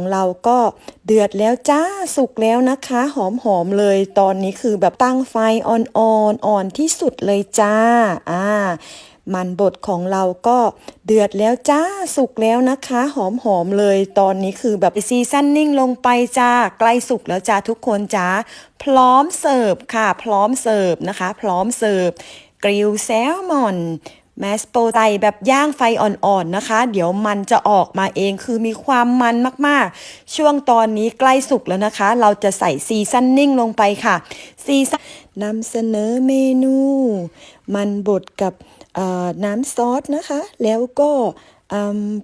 ของเราก็เดือดแล้วจ้าสุกแล้วนะคะ หอมๆเลยตอนนี้คือแบบตั้งไฟอ่อนๆอ่อนที่สุดเลยจ้าอ่ามันบดของเราก็เดือดแล้วจ้าสุกแล้วนะคะ หอมๆเลยตอนนี้คือแบบซีซั่นนิ่งลงไปจ้าใกล้สุกแล้วจ้าทุกคนจ้าพร้อมเสิร์ฟค่ะ พร้อมเสิร์ฟนะคะ พร้อมเสิร์ฟกริลแซลมอน แมสโปไตแบบย่างไฟอ่อนๆนะคะ เดี๋ยวมันจะออกมาเองคือมีความมันมากๆ ช่วงตอนนี้ใกล้สุกแล้วนะคะ เราจะใส่ซีซันนิ่งลงไปค่ะซีซันนำเสนอเมนู มันบดกับน้ำซอสนะคะ แล้วก็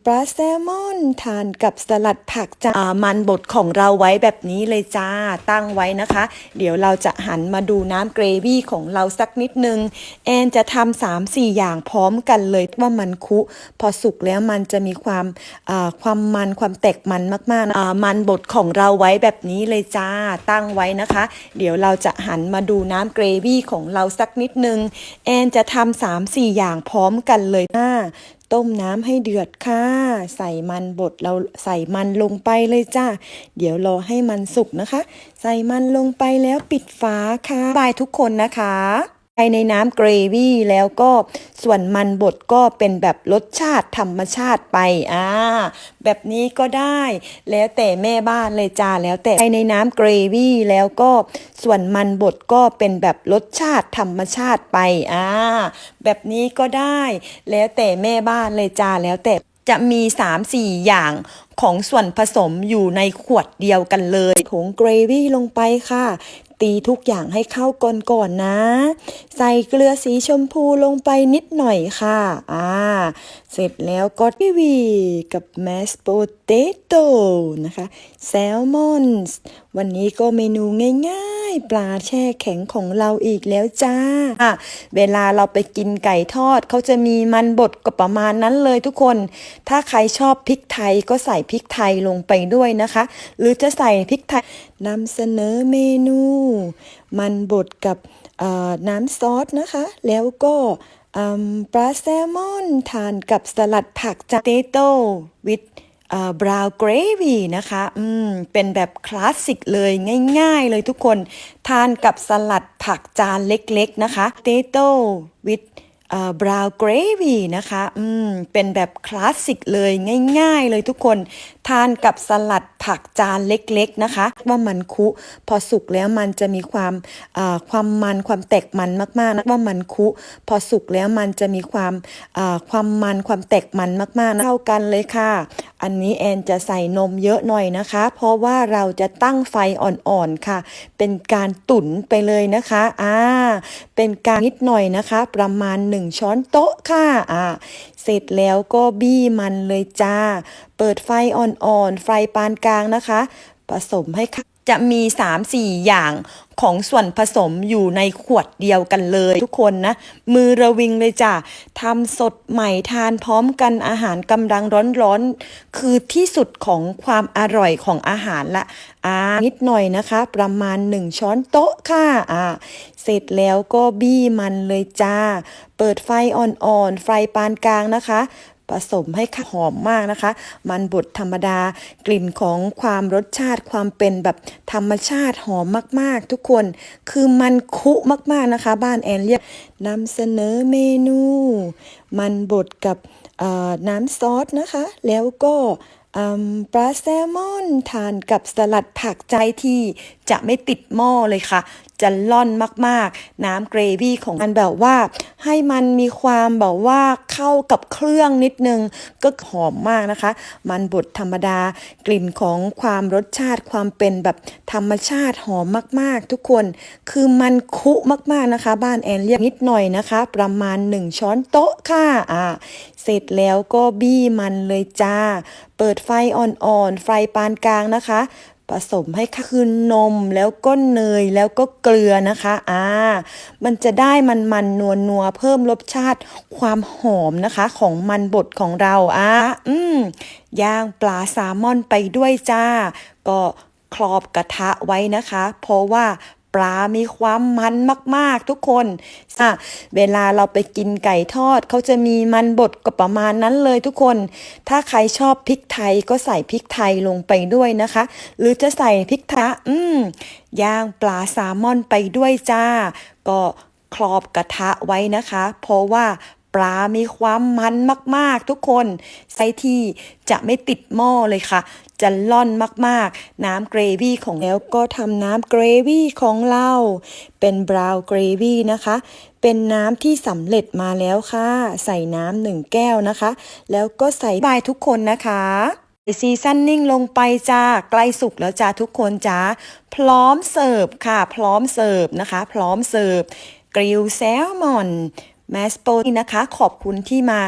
ปลาแซลมอนทานกับสลัดผักจ้ามันบดของเราไว้แบบนี้เลยจ้าตั้งไว้นะคะ เดี๋ยวเราจะหันมาดูน้ำเกรวี่ของเราสักนิดนึง แอนจะทำสามสี่อย่างพร้อมกันเลยว่ามันคุ พอสุกแล้วมันจะมีความความมันความแตกมันมากๆนะมันบดของเราไว้แบบนี้เลยจ้าตั้งไว้นะคะ เดี๋ยวเราจะหันมาดูน้ำเกรวี่ของเราสักนิดนึง แอนจะทำสามสี่อย่างพร้อมกันเลยนะ ต้มน้ำให้เดือดค่ะ ใส่มันบดเราใส่มันลงไปเลยจ้าเดี๋ยวรอให้มันสุกนะคะ ใส่มันลงไปแล้วปิดฝาค่ะบายทุกคนนะคะ ไปในน้ำเกรวี่แล้วก็ส่วนมันบดก็เป็นแบบรสชาติธรรมชาติไปอ่าแบบนี้ก็ได้ แล้วแต่แม่บ้านเลยจ้าแล้วแต่ไปในน้ำเกรวี่แล้วก็ส่วนมันบดก็เป็นแบบรสชาติธรรมชาติไปอ่าแบบนี้ก็ได้ แล้วแต่แม่บ้านเลยจ้าแล้วแต่จะมี 3-4 อย่าง ของส่วนผสมอยู่ในขวดเดียวกันเลยผงเกรวี่ลงไปค่ะ ตีทุกอย่างให้เข้ากันก่อนนะ ใส่เกลือสีชมพูลงไปนิดหน่อยค่ะ อ่า เสร็จแล้วก็กิวีกับแมสโปเตโต้นะคะ แซลมอน วันนี้ก็เมนูง่าย ๆ ปลาแช่แข็งของเราอีกแล้วจ้าอะเวลาเราไปกินไก่ทอดเขาจะมีมันบดก็ประมาณนั้นเลยทุกคน ถ้าใครชอบพริกไทยก็ใส่พริกไทยลงไปด้วยนะคะ หรือจะใส่พริกไทยนำเสนอเมนู มันบดกับน้ำซอสนะคะ แล้วก็ปลาแซลมอนทานกับสลัดผักจาเตโต้วิดบราวน์เกรวี่นะคะ อืม เป็นแบบคลาสสิกเลยง่าย ๆ เลยทุกคน ทานกับสลัดผักจานเล็ก ๆ นะคะเตโต้วิด บราวน์เกรวี่นะคะอืมเป็นแบบคลาสสิกเลยง่าย ๆ เลยทุกคน ทานกับสลัดผักจานเล็กๆนะคะ ว่ามันคุ พอสุกแล้วมันจะมีความอ่าความมันความแตกมันมากๆนะว่ามันคุ พอสุกแล้วมันจะมีความอ่าความมันความแตกมันมากๆนะเท่ากันเลยค่ะ อันนี้แอนจะใส่นมเยอะหน่อยนะคะ เพราะว่าเราจะตั้งไฟอ่อนๆค่ะ เป็นการตุ๋นไปเลยนะคะอ่าเป็นการนิดหน่อยนะคะ ประมาณ 1 ช้อนโต๊ะค่ะอ่าเสร็จแล้วก็บี้มันเลยจ้า เปิดไฟอ่อนๆไฟปานกลางนะคะ ผสมให้ค่ะ จะมี 3-4 อย่างของส่วนผสมอยู่ในขวดเดียวกันเลย ทุกคนนะ มือระวิงเลยจ้ะทำสดใหม่ทานพร้อมกันอาหารกำลังร้อนๆ คือที่สุดของความอร่อยของอาหารละอ่านิดหน่อยนะคะ ประมาณ 1 ช้อนโต๊ะค่ะอ่าเสร็จแล้วก็บี้มันเลยจ้า เปิดไฟอ่อนๆ ไฟปานกลางนะคะ ผสมให้หอมมากนะคะ มันบดธรรมดากลิ่นของความรสชาติความเป็นแบบธรรมชาติหอมมากๆ ทุกคนคือมันคุมากๆนะคะ บ้านแอนเรียกนำเสนอเมนู มันบดกับน้ำซอสนะคะ แล้วก็ปลาแซลมอนทานกับสลัดผักใจที่จะไม่ติดหม้อเลยค่ะ จะล่อนมากๆ น้ำเกรวี่ของมันแบบว่า ให้มันมีความแบบว่าเข้ากับเครื่องนิดนึง ก็หอมมากนะคะ มันบดธรรมดากลิ่นของความรสชาติความเป็นแบบธรรมชาติหอมมากๆ ทุกคน คือมันคุมากๆนะคะ บ้านแอนเรียกนิดหน่อยนะคะ ประมาณ 1 ช้อนโต๊ะค่ะอ่าเสร็จแล้วก็บี้มันเลยจ้า เปิดไฟอ่อนๆ ไฟปานกลางนะคะ ผสมให้คืนนมแล้วก็เนยแล้วก็เกลือนะคะอ่ามันจะได้มันมันนัวนัวๆเพิ่มรสชาติความหอมนะคะของมันบดของเราอ่าอืมย่างปลาแซลมอนไปด้วยจ้า ก็ครอบกระทะไว้นะคะ เพราะว่า ปลา มีความมันมาก ๆ ทุกคนอะเวลาเราไปกินไก่ทอดเขาจะมีมันบดก็ประมาณนั้นเลยทุกคน ถ้าใครชอบพริกไทยก็ใส่พริกไทยลงไปด้วยนะคะ หรือจะใส่พริกทะอืมย่างปลาแซลมอนไปด้วยจ้า ก็ครอบกระทะไว้นะคะ เพราะว่า ปลา มีความมันมาก ๆ ทุกคนไส้ที่จะไม่ติดหม้อเลยค่ะ จะล่อนมากๆ น้ำเกรวี่ของแล้วก็ทำน้ำเกรวี่ของเราเป็นบราวน์เกรวี่นะคะ เป็นน้ำที่สำเร็จมาแล้วค่ะ ใส่น้ำหนึ่งแก้วนะคะ แล้วก็ใส่บายทุกคนนะคะซีซั่นนิ่งลงไปจ้าใกล้สุกแล้วจ้าทุกคนจ้าพร้อมเสิร์ฟค่ะ พร้อมเสิร์ฟนะคะ พร้อมเสิร์ฟกริลแซลมอน แมสโปนี่นะคะ ขอบคุณที่มา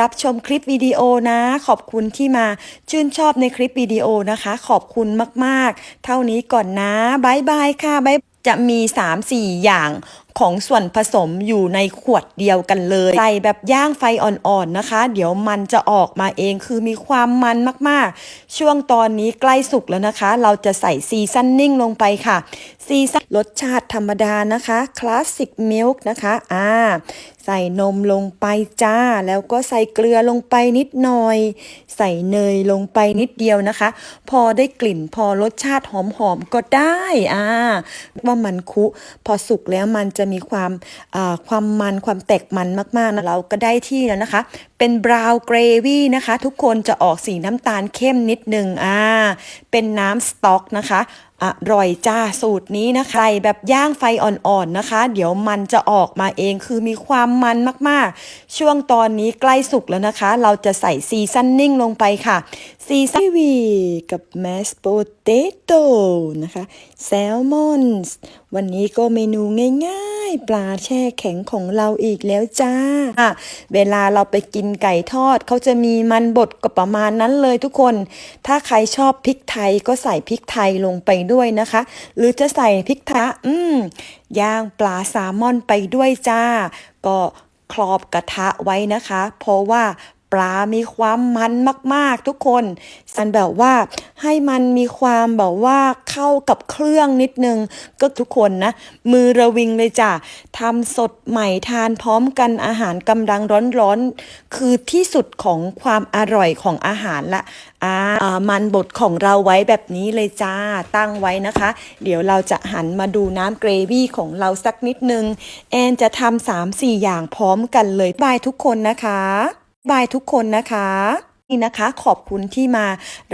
รับชมคลิปวิดีโอนะ ขอบคุณที่มาชื่นชอบในคลิปวิดีโอนะคะ ขอบคุณมาก ๆ เท่านี้ก่อนนะบายบายค่ะบายจะมี 3-4 อย่าง ของส่วนผสมอยู่ในขวดเดียวกันเลย ใส่แบบย่างไฟอ่อนๆนะคะ เดี๋ยวมันจะออกมาเองคือมีความมันมากๆ ช่วงตอนนี้ใกล้สุกแล้วนะคะ เราจะใส่ซีซันนิ่งลงไปค่ะ ซีซันรสชาติธรรมดานะคะคลาสสิกมิลค์นะคะอ่าใส่นมลงไปจ้า แล้วก็ใส่เกลือลงไปนิดหน่อย ใส่เนยลงไปนิดเดียวนะคะ พอได้กลิ่นพอรสชาติหอมๆก็ได้อ่าว่ามันคุ พอสุกแล้วมันจะมีความความมันความแตกมันมากๆนะเราก็ได้ที่แล้วนะคะ เป็นบราวน์เกรวี่นะคะ ทุกคนจะออกสีน้ำตาลเข้มนิดนึงอ่าเป็นน้ำสต๊อกนะคะอร่อยจ้าสูตรนี้นะคะใส่แบบย่างไฟอ่อนๆนะคะ เดี๋ยวมันจะออกมาเองคือมีความมันมากๆ ช่วงตอนนี้ใกล้สุกแล้วนะคะ เราจะใส่ซีซันนิ่งลงไปค่ะ ซีซันวีกับแมสโปเตโต้นะคะแซลมอน วันนี้ก็เมนูง่ายๆ ปลาแช่แข็งของเราอีกแล้วจ้า เวลาเราไปกินไก่ทอดเขาจะมีมันบดก็ประมาณนั้นเลยทุกคน ถ้าใครชอบพริกไทยก็ใส่พริกไทยลงไปด้วยนะคะ หรือจะใส่พริกทะอืมย่างปลาแซลมอนไปด้วยจ้า ก็ครอบกระทะไว้นะคะ เพราะว่า ปลา มีความมันมาก ๆ ทุกคนสันแบบว่าให้มันมีความแบบว่าเข้ากับเครื่องนิดนึง ก็ทุกคนนะ มือระวิงเลยจ้ะทำสดใหม่ทานพร้อมกันอาหารกำลังร้อนๆ คือที่สุดของความอร่อยของอาหารละอ่าอ่ามันบดของเราไว้แบบนี้เลยจ้าตั้งไว้นะคะ เดี๋ยวเราจะหันมาดูน้ำเกรวี่ของเราสักนิดนึง แอนจะทำสามสี่อย่างพร้อมกันเลยบายทุกคนนะคะ บายทุกคนนะคะนี่นะคะขอบคุณที่มา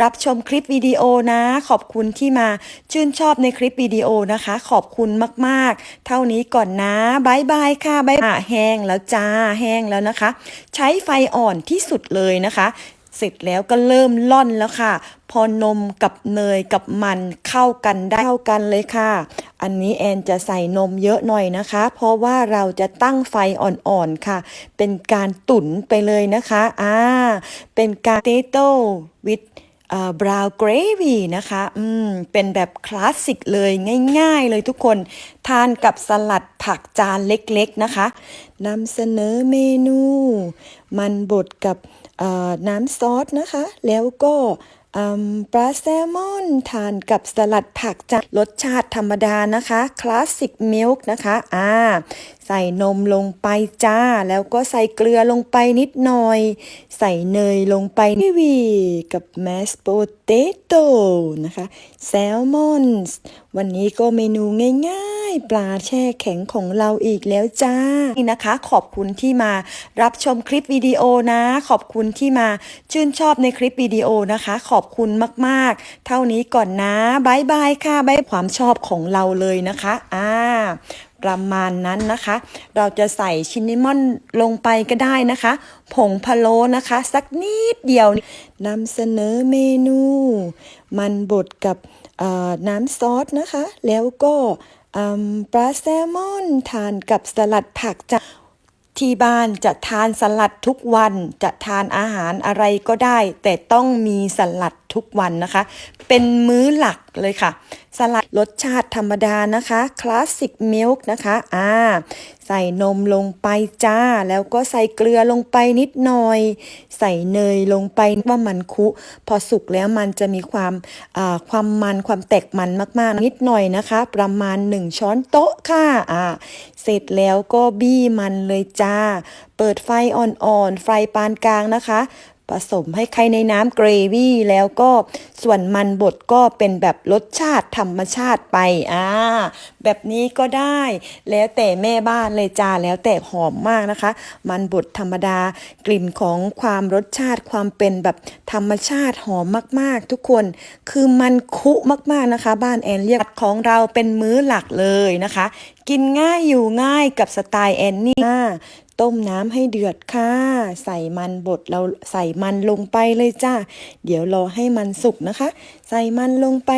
รับชมคลิปวิดีโอนะ ขอบคุณที่มาชื่นชอบในคลิปวิดีโอนะคะ ขอบคุณมากๆ เท่านี้ก่อนนะบายบายค่ะบายแห้งแล้วจ้าแห้งแล้วนะคะ ใช้ไฟอ่อนที่สุดเลยนะคะ เสร็จแล้วก็เริ่มล่อนแล้วค่ะ พอนมกับเนยกับมันเข้ากันได้เข้ากันเลยค่ะ อันนี้แอนจะใส่นมเยอะหน่อยนะคะ เพราะว่าเราจะตั้งไฟอ่อนๆค่ะ เป็นการตุ๋นไปเลยนะคะอ่าเป็นการเตโต้วิดบราวน์เกรวี่นะคะ อืม เป็นแบบคลาสสิกเลยง่ายๆเลยทุกคน ทานกับสลัดผักจานเล็กๆนะคะ นำเสนอเมนู มันบดกับ น้ำซอสนะคะ แล้วก็ปลาแซลมอนทานกับสลัดผักจารสชาติธรรมดานะคะ คลาสสิกมิลค์นะคะอ่า ใส่นมลงไปจ้า แล้วก็ใส่เกลือลงไปนิดหน่อย ใส่เนยลงไปนิวีกับแมสโปเตโต้นะคะแซลมอนวันนี้ก็เมนูง่ายๆ ปลาแช่แข็งของเราอีกแล้วจ้า นี่นะคะ ขอบคุณที่มารับชมคลิปวิดีโอนะ ขอบคุณที่มาชื่นชอบในคลิปวิดีโอนะคะ ขอบคุณมากๆ เท่านี้ก่อนนะบายบายค่ะบายความชอบของเราเลยนะคะ อ่า ประมาณนั้นนะคะ เราจะใส่ชินนามอนลงไปก็ได้นะคะ ผงพะโล้นะคะ สักนิดเดียวนำเสนอเมนู มันบดกับน้ำซอสนะคะ แล้วก็ปลาแซลมอนทานกับสลัดผักจะที่บ้านจะทานสลัดทุกวันจะทานอาหารอะไรก็ได้ แต่ต้องมีสลัดทุกวันนะคะ เป็นมื้อหลักเลยค่ะสลัดรสชาติธรรมดานะคะคลาสสิกมิลค์นะคะอ่าใส่นมลงไปจ้า แล้วก็ใส่เกลือลงไปนิดหน่อย ใส่เนยลงไปว่ามันคุ พอสุกแล้วมันจะมีความความมันความแตกมันมากๆ นิดหน่อยนะคะ ประมาณ 1 ช้อนโต๊ะค่ะอ่าเสร็จแล้วก็บี้มันเลยจ้า เปิดไฟอ่อนๆ ไฟปานกลางนะคะ ผสมให้ใครในน้ำเกรวี่แล้วก็ส่วนมันบดก็เป็นแบบรสชาติธรรมชาติไปอ่าแบบนี้ก็ได้ แล้วแต่แม่บ้านเลยจ้าแล้วแต่หอมมากนะคะ มันบดธรรมดากลิ่นของความรสชาติความเป็นแบบธรรมชาติหอมมากๆ ทุกคน คือมันคุมากๆนะคะ บ้านแอนเรียกของเราเป็นมื้อหลักเลยนะคะ กินง่ายอยู่ง่ายกับสไตล์แอนนี่อ่า ต้มน้ำให้เดือดค่ะ ใส่มันบดเราใส่มันลงไปเลยจ้า เดี๋ยวรอให้มันสุกนะคะ ใส่มันลงไป